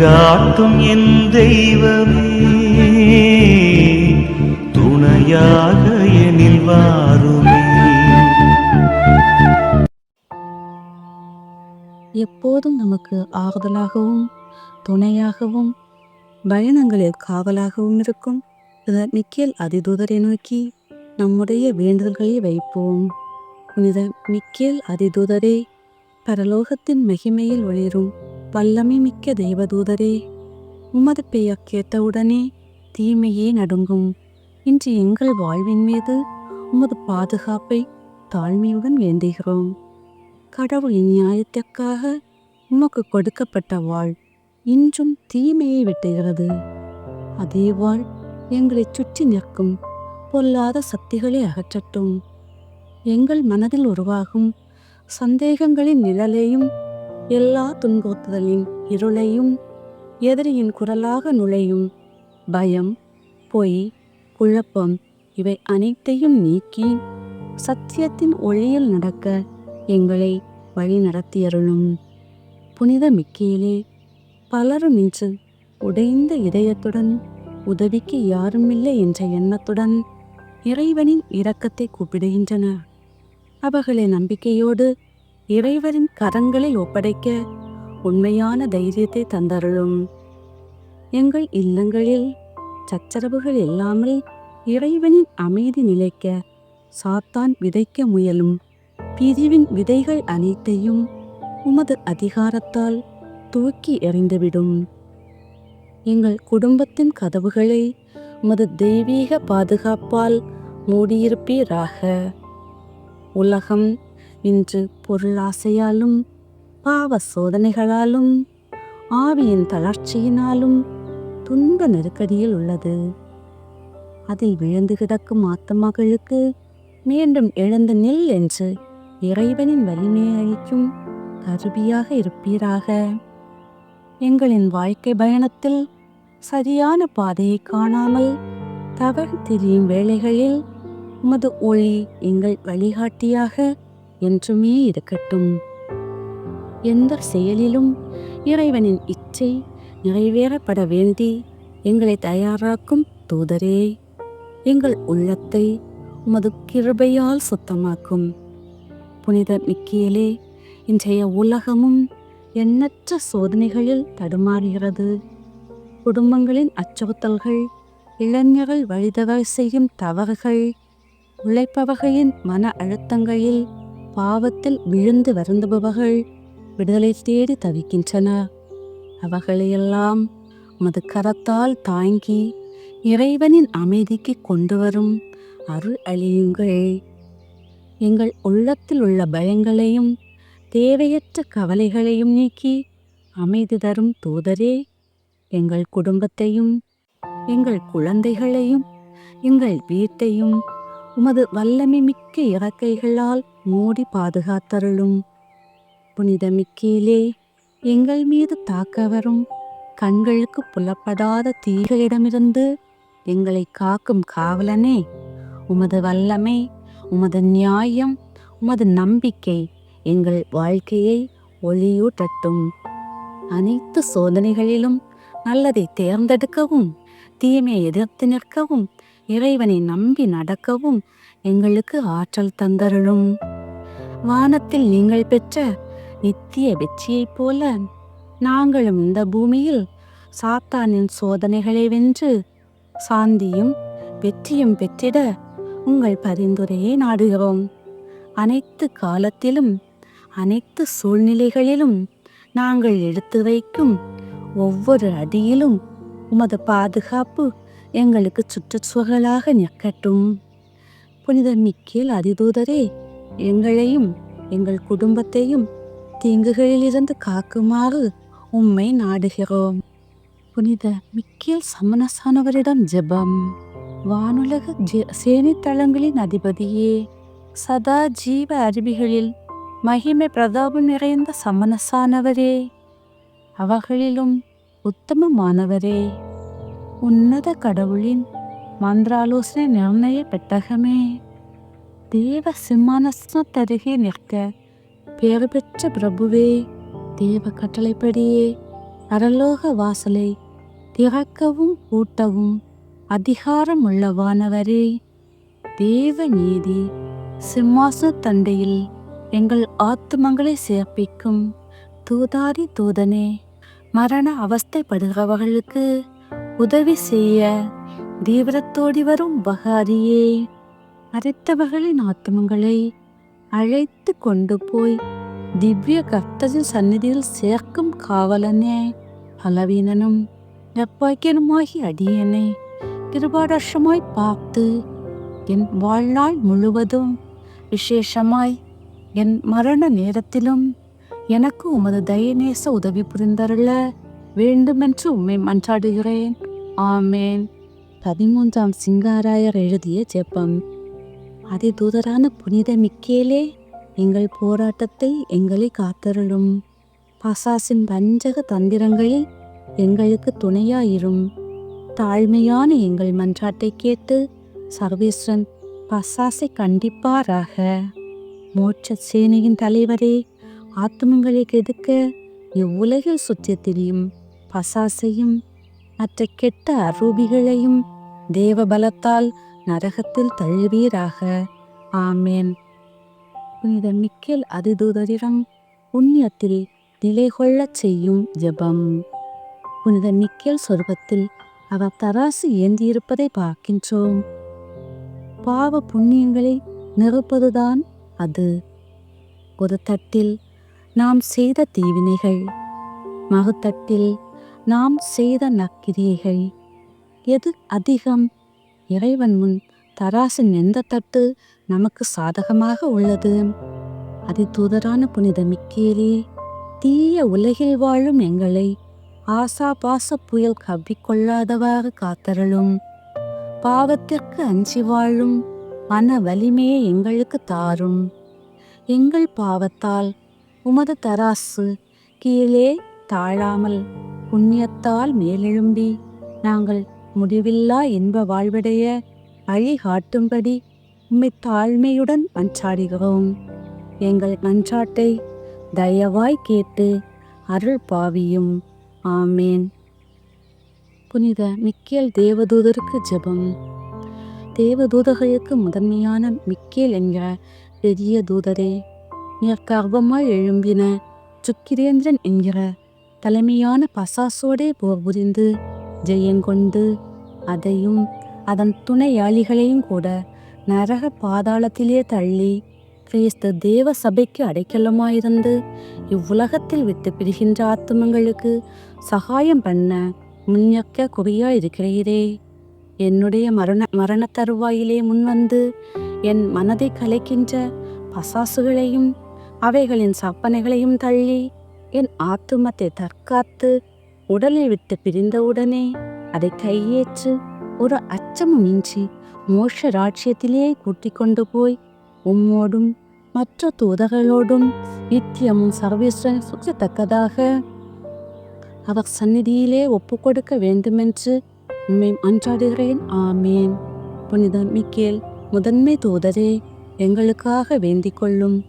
வழிகாட்டும் என் தெய்வமே துணையாக எனில் வாருமே. எப்போதும் நமக்கு ஆறுதலாகவும் துணையாகவும் பயணங்களில் காவலாகவும் இருக்கும் மிக்கேல் அதிதூதரை நோக்கி நம்முடைய வேண்டுதல்களை வைப்போம். புனித மிக்கேல் அதிதூதரே பரலோகத்தின் மகிமையில் ஒளிரும் வல்லமை மிக்க தெய்வதூதரே உமது பெயர் கேட்டவுடனே தீமையே நடுங்கும். இன்று எங்கள் வாழ்வின் மீது உமது பாதுகாப்பை தாழ்மையுடன் வேண்டுகிறோம். கடவுளின் நியாயத்திற்காக உமக்கு கொடுக்கப்பட்ட வாழ் இன்றும் தீமையை வெட்டுகிறது. அதே வாழ் எங்களை சுற்றி நிற்கும் பொல்லாத சக்திகளை அகற்றட்டும். எங்கள் மனதில் உருவாகும் சந்தேகங்களின் நிழலையும் எல்லா துன்புறுத்துதலின் இருளையும் எதிரியின் குரலாக நுழையும் பயம் பொய் குழப்பம் இவை அனைத்தையும் நீக்கி சத்தியத்தின் ஒளியில் நடக்க எங்களை வழி நடத்தியருளும். புனித மிக்கியிலே பலரும் இன்று உடைந்த இதயத்துடன் உதவிக்கு யாருமில்லை என்ற எண்ணத்துடன் இறைவனின் இரக்கத்தை கூப்பிடுகின்றனர். அவர்களை நம்பிக்கையோடு இறைவனின் கரங்களில் ஒப்படைக்க உண்மையான தைரியத்தை தந்தருளும். எங்கள் இல்லங்களில் சச்சரவுகள் இல்லாமல் இறைவனின் அமைதி நிலைக்க சாத்தான் விதைக்க முயலும். பிரிவின் விதைகள் அனைத்தையும் உமது அதிகாரத்தால் தூக்கி எறிந்துவிடும். எங்கள் குடும்பத்தின் கதவுகளை உமது தெய்வீக பாதுகாப்பால் மூடியிருப்பீராக. உலகம் இன்று பொருளாசையாலும் பாவ சோதனைகளாலும் ஆவியின் தளர்ச்சியினாலும் துன்ப நெருக்கடியில் உள்ளது. அதில் விழுந்து கிடக்கும் ஆத்மாக்களுக்கு மீண்டும் எழுந்து நில் என்று இறைவனின் வலிமையை அளிக்கும் கருவியாக இருப்பீராக. எங்களின் வாழ்க்கை பயணத்தில் சரியான பாதையை காணாமல் தவறு தெரியும் வேளைகளில் உமது ஒளி எங்கள் வழிகாட்டியாக என்றுமே இருக்கட்டும். எந்த செயலிலும் இறைவனின் இச்சை நிறைவேறப்பட வேண்டி எங்களை தயாராக்கும் தூதரே எங்கள் உள்ளத்தை உமது கிருபையால் சுத்தமாக்கும். புனித மிக்கியலே இன்றைய உலகமும் எண்ணற்ற சோதனைகளில் தடுமாறுகிறது. குடும்பங்களின் அச்சுறுத்தல்கள் இளைஞர்கள் வழிதவறு செய்யும் தவறுகள் உழைப்பவர்களின் மன அழுத்தங்களில் பாவத்தில் விழுந்து வருந்துபவர்கள் விடுதலை தேடி தவிக்கின்றனர் அவர்களையெல்லாம் உமது கரத்தால் தாங்கி இறைவனின் அமைதிக்கு கொண்டு வரும் அருள் அழியுங்கள் எங்கள் உள்ளத்தில் உள்ள பயங்களையும் தேவையற்ற கவலைகளையும் நீக்கி அமைதி தரும் தூதரே எங்கள் குடும்பத்தையும் எங்கள் குழந்தைகளையும் எங்கள் வீட்டையும் உமது வல்லமை மிக்க இறக்கைகளால் மூடி பாதுகாத்தருளும். புனித மிக்கேலே எங்கள் மீது தாக்க வரும் கண்களுக்கு புலப்படாத தீகளிடமிருந்து எங்களை காக்கும் காவலனே உமது வல்லமை உமது நியாயம் உமது நம்பிக்கை எங்கள் வாழ்க்கையை ஒளியூட்டட்டும். அனைத்து சோதனைகளிலும் நல்லதை தேர்ந்தெடுக்கவும் தீமையை எதிர்த்து நிற்கவும் இறைவனை நம்பி நடக்கவும் எங்களுக்கு ஆற்றல் தந்தருளும். வானத்தில் நீங்கள் பெற்ற நித்திய வெற்றியைப் போல நாங்களும் இந்த பூமியில் சாத்தானின் சோதனைகளை வென்று சாந்தியும் வெற்றியும் பெற்றிட உங்கள் பரிந்துரையை நாடுகிறோம். அனைத்து காலத்திலும் அனைத்து சூழ்நிலைகளிலும் நாங்கள் எடுத்து வைக்கும் ஒவ்வொரு அடியிலும் உமது பாதுகாப்பு எங்களுக்கு சுற்றுச்சுவர்களாக நிற்கட்டும். புனித மிக்கேல் அதிதூதரே எங்களையும் எங்கள் குடும்பத்தையும் தீங்குகளிலிருந்து காக்குமாறு உம்மை நாடுகிறோம். புனித மிக்கேல் சமணசானவரிடம் ஜெபம். வானுலக ஜெ- சேனைத்தளங்களின் அதிபதியே சதா ஜீவ அருவிகளில் மகிமை பிரதாபம் நிறைந்த சமணசானவரே அவர்களிலும் உத்தமமானவரே. உன்னத கடவுளின் மந்திராலோசனை நிர்ணய பெட்டகமே. தேவ சிம்மானஸ்தருகே நிற்க பேறு பெற்ற பிரபுவே தேவ கட்டளைப்படியே அரலோக வாசலை திறக்கவும் பூட்டவும் அதிகாரம் உள்ளவானவரே தேவ நீதி சிம்மாசன தண்டையில் எங்கள் ஆத்துமங்களை சேர்ப்பிக்கும் தூதாரி தூதனே மரண அவஸ்தைப்படுகிறவர்களுக்கு உதவி செய்ய தீவிரத்தோடி வரும் பகாரியே. மறைத்தவர்களின் ஆத்மங்களை அழைத்து கொண்டு போய் திவ்ய கர்த்தரின் சந்நிதியில் சேர்க்கும் காவலனே பலவீனனும் நெப்பாக்கியனுமாகி அடியனை கிருபாடர்ஷமாய் பார்த்து என் வாழ்நாள் முழுவதும் விசேஷமாய் என் மரண நேரத்திலும் எனக்கு உமது தயநேச உதவி புரிந்தருள வேண்டுமென்று உம்மை மன்றாடுகிறேன். ஆமேன். பதிமூன்றாம் சிங்காராயர் எழுதிய ஜெபம். அதிதூதரான புனித மிக்கேலே எங்கள் போராட்டத்தை எங்களை காத்தருளும். பசாசின் வஞ்சக தந்திரங்களில் எங்களுக்கு துணையாயிரும். தாழ்மையான எங்கள் மன்றாட்டை கேட்டு சர்வேஸ்வரன் பசாசை கண்டிப்பாராக. மோட்ச சேனையின் தலைவரே ஆத்துமங்களை கெடுக்க இவ்வுலகில் சுற்றி திரியும் பசாசையும் மற்ற கெட்ட அரூபிகளையும் தேவ பலத்தால் நரகத்தில் தழுவீராக. ஆமேன். புனித மிக்கேல் அதிதூதரிடம் புண்ணியத்தில் நிலை கொள்ளச் செய்யும் ஜெபம். புனித மிக்கேல் சொர்க்கத்தில் அவர் தராசு ஏந்தியிருப்பதை பார்க்கின்றோம். பாவ புண்ணியங்களை நிறுப்பதுதான் அது. ஒரு தட்டில் நாம் செய்த தீவினைகள். மறுத்தட்டில் நாம் செய்த நக்கிரியைகள் எது அதிகம்? இறைவன் முன் தராசின் எந்த தட்டு நமக்கு சாதகமாக உள்ளது? அதி தூதரான புனித மிக்கேலே தீய உலகில் வாழும் எங்களை ஆசா பாச புயல் கவ்விக்கொள்ளாதவாறு காத்தருளும். பாவத்திற்கு அஞ்சி வாழும் மன வலிமையை எங்களுக்கு தாரும். எங்கள் பாவத்தால் உமது தராசு கீழே தாழாமல் புண்ணியத்தால் மேலெழும்பி நாங்கள் முடிவில்லா இன்ப வாழ்வடைய அழிகாட்டும்படி உம்மை தாழ்மையுடன் மன்றாடுகிறோம். எங்கள் மன்றாட்டை தயவாய் கேட்டு அருள் பாவியும். ஆமேன். புனித மிக்கேல் தேவதூதருக்கு ஜெபம். தேவதூதர்களுக்கு முதன்மையான மிக்கேல் என்கிற பெரிய தூதரே நீர் கர்வமாய் எழும்பின சுக்கிரேந்திரன் என்கிற தலைமையான பசாசோடே போர் புரிந்து ஜெயங்கொண்டு அதையும் அதன் துணையாளிகளையும் கூட நரக பாதாளத்திலே தள்ளி கிறிஸ்து தேவ சபைக்கு அடைக்கலமாயிருந்து இவ்வுலகத்தில் விட்டு பிரிகின்ற ஆத்துமங்களுக்கு சகாயம் பண்ண முன்யக்க குறியா இருக்கிறீரே என்னுடைய மரண மரண தருவாயிலே முன்வந்து என் மனதை கலைக்கின்ற பசாசுகளையும் அவைகளின் சப்பனைகளையும் தள்ளி என் ஆத்துமத்தை தற்காத்து உடலை விட்டு பிரிந்தவுடனே அதை கையேற்று ஒரு அச்சமும் இன்றி மோஷ ராட்சியத்திலே கூட்டிக் கொண்டு போய் உம்மோடும் மற்ற தூதர்களோடும் நித்தியமும் சர்வேஸ்வரன் சுற்றத்தக்கதாக அவர் சந்நிதியிலே ஒப்புக்கொடுக்க வேண்டுமென்று உண்மை அன்றாடுகிறேன் ஆமேன். புனித மிக்கேல் முதன்மை தூதரே எங்களுக்காக வேண்டிக் கொள்ளும்